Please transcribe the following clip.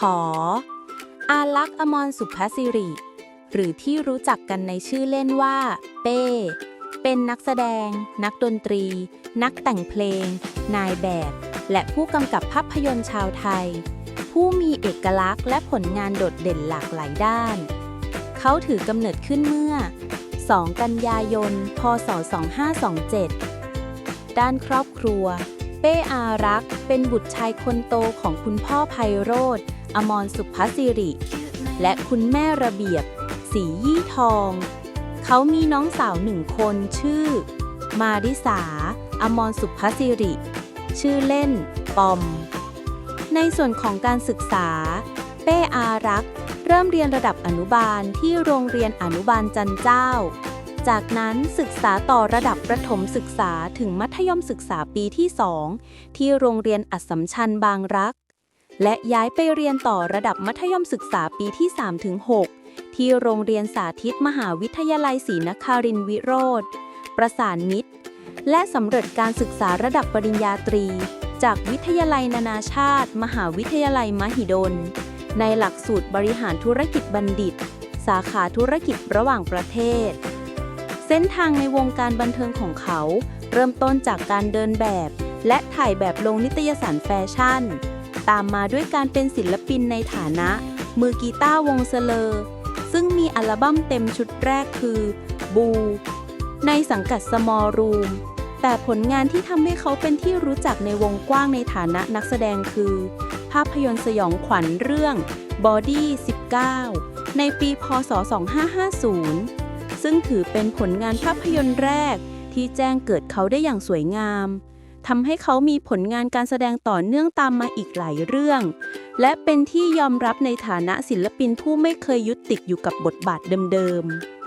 ขออาลักษ์อมรสุภสิริ หรือที่รู้จักกันในชื่อเล่นว่า เป้ เป็นนักแสดง นักดนตรี นักแต่งเพลง นายแบบ และผู้กำกับภาพยนตร์ชาวไทย ผู้มีเอกลักษณ์และผลงานโดดเด่นหลากหลายด้าน เขาถือกำเนิดขึ้นเมื่อ 2 กันยายน พศ 2527 ด้านครอบครัว เป้อารักษ์เป็นบุตรชายคนโตของคุณพ่อไพโรธอมรสุภสิริ และคุณแม่ระเบียบ สียี่ทอง เขามีน้องสาวหนึ่งคนชื่อ มาริสา อมรสุภสิริ ชื่อเล่น ปอม ในส่วนของการศึกษา เป้อารักษ์เริ่มเรียนระดับอนุบาลที่โรงเรียนอนุบาลจันเจ้า จากนั้นศึกษาต่อระดับประถมศึกษาถึงมัธยมศึกษาปีที่ 2 ที่โรงเรียนอัสสมชัญบางรัก และย้ายไปเรียนต่อระดับมัธยมศึกษาปีที่3-6ที่โรงเรียนสาธิตมหาวิทยาลัยศรีนครินทร์วิโรธประสานมิตร และสำเร็จการศึกษาระดับปริญญาตรี จากวิทยาลัยนานาชาติ มหาวิทยาลัยมหิดล ในหลักสูตรบริหารธุรกิจบัณฑิต สาขาธุรกิจระหว่างประเทศ เส้นทางในวงการบันเทิงของเขา เริ่มต้นจากการเดินแบบ และถ่ายแบบลงนิตยสารแฟชั่น ตามมาด้วยการเป็นศิลปินในฐานะ มือกีตาร์วงเซเลอร์ซึ่งมีอัลบั้มเต็มชุดแรกคือ บู ในสังกัด Small Room แต่ผลงานที่ทำให้เขาเป็นที่รู้จักในวงกว้างในฐานะนักแสดงคือ ภาพยนตร์สยองขวัญเรื่อง Body 19 ในปี พศ 2550 ซึ่งถือเป็นผลงานภาพยนตร์แรกที่แจ้งเกิดเขาได้อย่างสวยงามทำให้เขามีผลงานการแสดงต่อเนื่องตามมาอีกหลายเรื่อง และเป็นที่ยอมรับในฐานะศิลปินผู้ไม่เคยยุติดอยู่กับบทบาทเดิมๆ